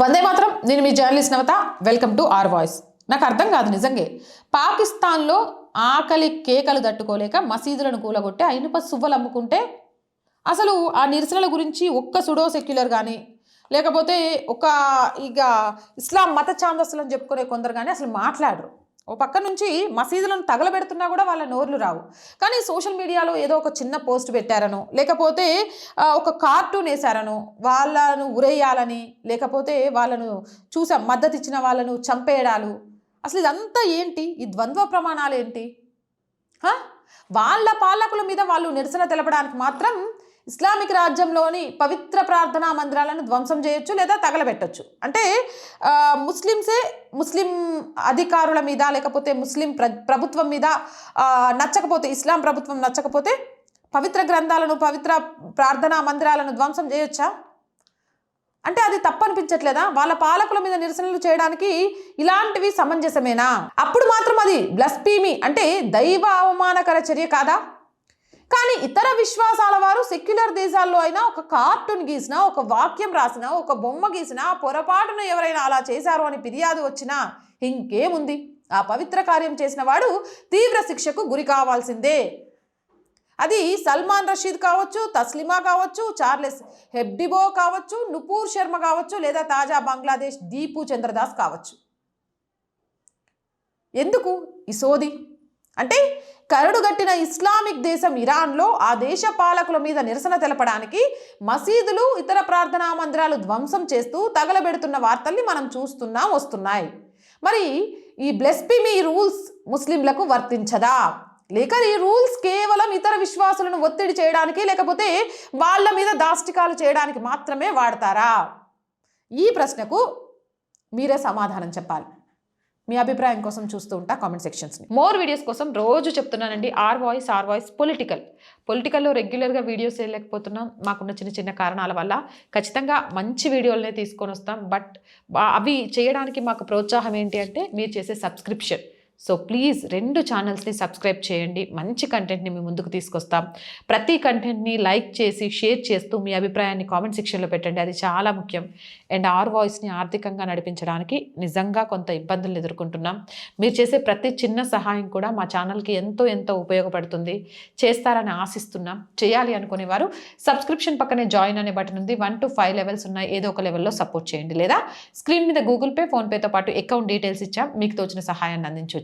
వందే మాత్రం. నేను మీ journalist Navatha. Welcome to R Voice. నాకు అర్థం కాదు నిజంగా. పాకిస్తాన్లో ఆకలి కేకలు తట్టుకోలేక మసీదులను కూలగొట్టి అయినప సువ్వలు అమ్ముకుంటే అసలు ఆ నిరసనల గురించి ఒక్క సుడో సెక్యులర్ కానీ లేకపోతే ఒక ఇక ఇస్లాం మత ఛాందస్సులు అని చెప్పుకునే కొందరు కానీ అసలు మాట్లాడరు. ఓ పక్క నుంచి మసీదులను తగలబెడుతున్నా కూడా వాళ్ళ నోర్లు రావు. కానీ సోషల్ మీడియాలో ఏదో ఒక చిన్న పోస్ట్ పెట్టారనో లేకపోతే ఒక కార్టూన్ వేశారనో వాళ్ళను ఉరేయాలని లేకపోతే వాళ్ళను చూసాం మద్దతు ఇచ్చిన వాళ్ళను చంపేయడాలు. అసలు ఇదంతా ఏంటి? ఈ ద్వంద్వ ప్రమాణాలు ఏంటి? వాళ్ళ పాలకుల మీద వాళ్ళు నిరసన తెలపడానికి మాత్రం ఇస్లామిక్ రాజ్యంలోని పవిత్ర ప్రార్థనా మందిరాలను ధ్వంసం చేయొచ్చు లేదా తగలబెట్టచ్చు. అంటే ముస్లిమ్సే ముస్లిం అధికారుల మీద లేకపోతే ముస్లిం ప్ర ప్రభుత్వం మీద నచ్చకపోతే ఇస్లాం ప్రభుత్వం నచ్చకపోతే పవిత్ర గ్రంథాలను పవిత్ర ప్రార్థనా మందిరాలను ధ్వంసం చేయొచ్చా? అంటే అది తప్పనిపించట్లేదా? వాళ్ళ పాలకుల మీద నిరసనలు చేయడానికి ఇలాంటివి సమంజసమేనా? అప్పుడు మాత్రం అది బ్లస్పీమి అంటే దైవ అవమానకర చర్య కాదా? కానీ ఇతర విశ్వాసాల వారు సెక్యులర్ దేశాల్లో అయినా ఒక కార్టూన్ గీసినా ఒక వాక్యం రాసినా ఒక బొమ్మ గీసినా పొరపాటున ఎవరైనా అలా చేశారు అని ఫిర్యాదు వచ్చినా ఇంకేముంది? ఆ పవిత్ర కార్యం చేసిన వాడు తీవ్ర శిక్షకు గురి కావాల్సిందే. అది సల్మాన్ రషీద్ కావచ్చు తస్లిమా కావచ్చు చార్లెస్ హెబ్డిబో కావచ్చు నుపూర్ శర్మ కావచ్చు లేదా తాజా బంగ్లాదేశ్ దీపు చంద్రదాస్ కావచ్చు. ఎందుకు? ఈ సోది? అంటే కరడుగట్టిన ఇస్లామిక్ దేశం ఇరాన్లో ఆ దేశ పాలకుల మీద నిరసన తెలపడానికి మసీదులు ఇతర ప్రార్థనా మందిరాలు ధ్వంసం చేస్తూ తగలబెడుతున్న వార్తల్ని మనం చూస్తున్నాం వస్తున్నాయి. మరి ఈ బ్లెస్పిమి రూల్స్ ముస్లింలకు వర్తించదా? లేక ఈ రూల్స్ కేవలం ఇతర విశ్వాసులను ఒత్తిడి చేయడానికి లేకపోతే వాళ్ళ మీద దాష్టికాలు చేయడానికి మాత్రమే వాడతారా? ఈ ప్రశ్నకు మీరే సమాధానం చెప్పాలి. మీ అభిప్రాయం కోసం చూస్తూ ఉంటా కామెంట్ సెక్షన్స్ని మోర్ వీడియోస్ కోసం రోజు చెప్తున్నానండి R Voice R Voice political పొలిటికల్లో రెగ్యులర్గా వీడియోస్ వేయలేకపోతున్నాం మాకున్న చిన్న చిన్న కారణాల వల్ల ఖచ్చితంగా మంచి వీడియోలనే తీసుకొని వస్తాం. బట్ అవి చేయడానికి మాకు ప్రోత్సాహం ఏంటి అంటే మీరు చేసే సబ్స్క్రిప్షన్ సో ప్లీజ్ రెండు ఛానల్స్ని సబ్స్క్రైబ్ చేయండి. మంచి కంటెంట్ని మీ ముందుకు తీసుకొస్తాం. ప్రతి కంటెంట్ని లైక్ చేసి షేర్ చేస్తూ మీ అభిప్రాయాన్ని కామెంట్ సెక్షన్లో పెట్టండి. అది చాలా ముఖ్యం. అండ్ ఆర్ వాయిస్ని ఆర్థికంగా నడిపించడానికి నిజంగా కొంత ఇబ్బందులు ఎదుర్కొంటున్నాం. మీరు చేసే ప్రతి చిన్న సహాయం కూడా మా ఛానల్కి ఎంతో ఎంతో ఉపయోగపడుతుంది. చేస్తారని ఆశిస్తున్నాం. చేయాలి అనుకునే వారు సబ్స్క్రిప్షన్ పక్కనే జాయిన్ అనే బటన్ ఉంది. వన్ టు ఫైవ్ లెవెల్స్ ఉన్నాయి. ఏదో ఒక లెవెల్లో సపోర్ట్ చేయండి. లేదా స్క్రీన్ మీద గూగుల్ పే ఫోన్పేతో పాటు అకౌంట్ డీటెయిల్స్ ఇచ్చాం. మీకు తోచిన సహాయాన్ని అందించవచ్చు.